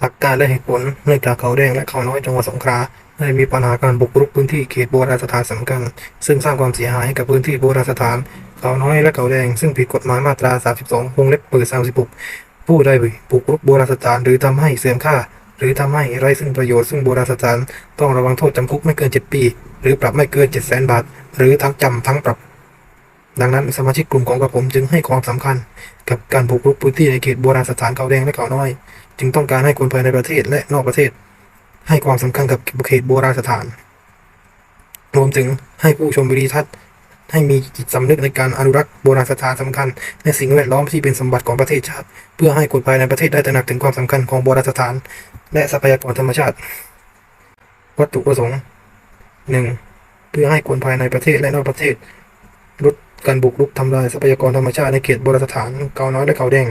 หลักการและเหตุผลเนื่องจากเขาแดงและเขาน้อยจังหวัดสงขลาได้มีปัญหาการบุกรุกพื้นที่เขตโบราณสถานสำคัญ ซึ่งสร้างความเสียหายให้กับพื้นที่โบราณสถาน เขาน้อยและเขาแดง ซึ่งผิดกฎหมายมาตรา 32 วงเล็บเปิด36 ผู้ใดบุกรุกโบราณสถานหรือทำให้เสื่อมค่า หรือทำให้ไร้ซึ่งประโยชน์ซึ่งโบราณสถาน ต้องระวังโทษจำคุกไม่เกิน 7 ปี หรือปรับไม่เกิน 7 0 0 0 0 0 บาท หรือทั้งจำทั้งปรับดังนั้นสมาชิกกลุ่มของกระผมจึงให้ความสำคัญ กับการบุกรุกพื้นที่ในเขตโบราณสถานเขาแดงและเขาน้อย จึงต้องการให้คนภายในประเทศและนอกประเทศ ให้ความสำคัญกับเขตโบราณสถาน รวมถึงให้ผู้ชมวิดีทัศน์ ให้มีจิตสำนึกในการอนุรักษ์โบราณสถานสำคัญและสิ่งแวดล้อมที่เป็นสมบัติของประเทศชาติ เพื่อให้คนภายในประเทศได้ตระหนักถึงความสำคัญของโบราณสถาน และทรัพยากรธรรมชาติ วัตถุประสงค์หนึ่งเพื่อให้คนภายในประเทศและนอกประเทศลดการบุกรุกทำลายทรัพยากรธรรมชาติในเขตโบราณสถานเขาน้อยและเขาแดง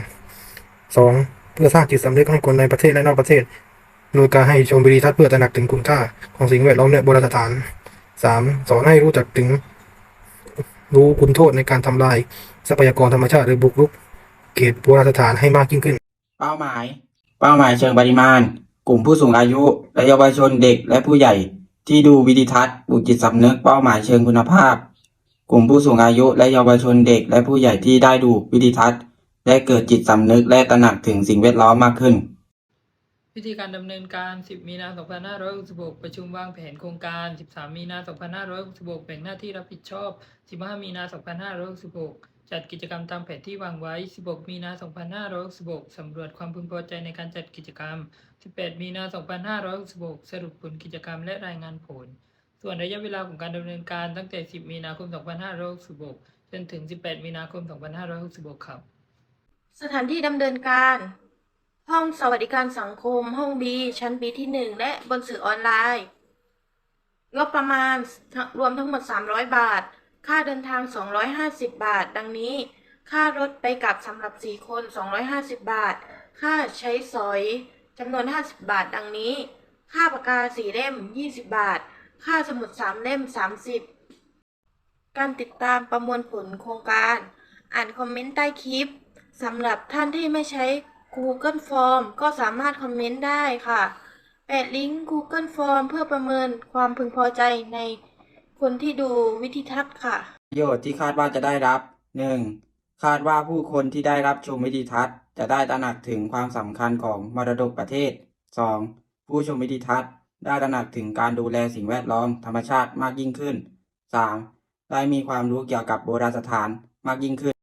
สอง พื่อสร้างจิตสำนึกให้คนในประเทศและนอกประเทศ โดยการให้ชมวิดีทัศน์เพื่อตระหนักถึงคุณค่าของสิ่งแวดล้อมและโบราณสถานสามสอนให้รู้จักถึงรู้คุณโทษในการทำลาย ทรัพยากรธรรมชาติหรือบุกรุกเขตโบราณสถานให้มากยิ่งขึ้น เป้าหมาย เป้าหมายเชิงปริมาณ กลุ่มผู้สูงอายุและเยาวชนเด็กและผู้ใหญ่ที่ดูวิดีทัศน์ปลูกจิตสำนึกเป้าหมายเชิงคุณภาพ กลุ่มผู้สูงอายุและเยาวชนเด็กและผู้ใหญ่ที่ได้ดูวิดีทัศน์ และเกิดจิตสำนึกและตระหนักถึงสิ่งแวดล้อมมากขึ้น วิธีการดำเนินการ 10 มีนา 2566 ประชุมวางแผนโครงการ 13 มีนา 2566 แบ่งหน้าที่รับผิดชอบ 15 มีนา 2566 จัดกิจกรรมตามแผนที่วางไว้ 16 มีนา 2566 สำรวจความพึงพอใจในการจัดกิจกรรม 18 มีนา 2566 สรุปผลกิจกรรมและรายงานผล ส่วนระยะเวลาของการดำเนินการตั้งแต่ 10 มีนาคม 2566 จนถึง 18 มีนาคม 2566 ครับ สถานที่ดำเนินการ ห้องสวัสดิการสังคม ห้องบีชั้นบีที่หนึ่งและบนสื่อออนไลน์งบประมาณรวมทั้งหมด 300 บาท ค่าเดินทาง 250 บาท ดังนี้ ค่ารถไปกลับสำหรับ 4 คน 250 บาท ค่าใช้สอยจำนวน 50 บาท ดังนี้ ค่าปากกา4เล่ม 20 บาท ค่าสมุด 3 เล่ม 30 การติดตามประมวลผลโครงการ อ่านคอมเมนต์ใต้คลิป สำหรับท่านที่ไม่ใช้ Google Form ก็สามารถคอมเมนต์ได้ค่ะแปะลิงก์ Google Form เพื่อประเมินความพึงพอใจในคนที่ดูวิธีทัศน์ค่ะ ประโยชน์ที่คาดว่าจะได้รับ 1. คาดว่าผู้คนที่ได้รับชมวิดีทัศน์ จะได้ตระหนักถึงความสำคัญของมรดกประเทศ 2. ผู้ชมวิดีทัศน์ได้ตระหนักถึงการดูแลสิ่งแวดล้อมธรรมชาติมากยิ่งขึ้น 3. ได้มีความรู้เกี่ยวกับโบราณสถานมากยิ่งขึ้น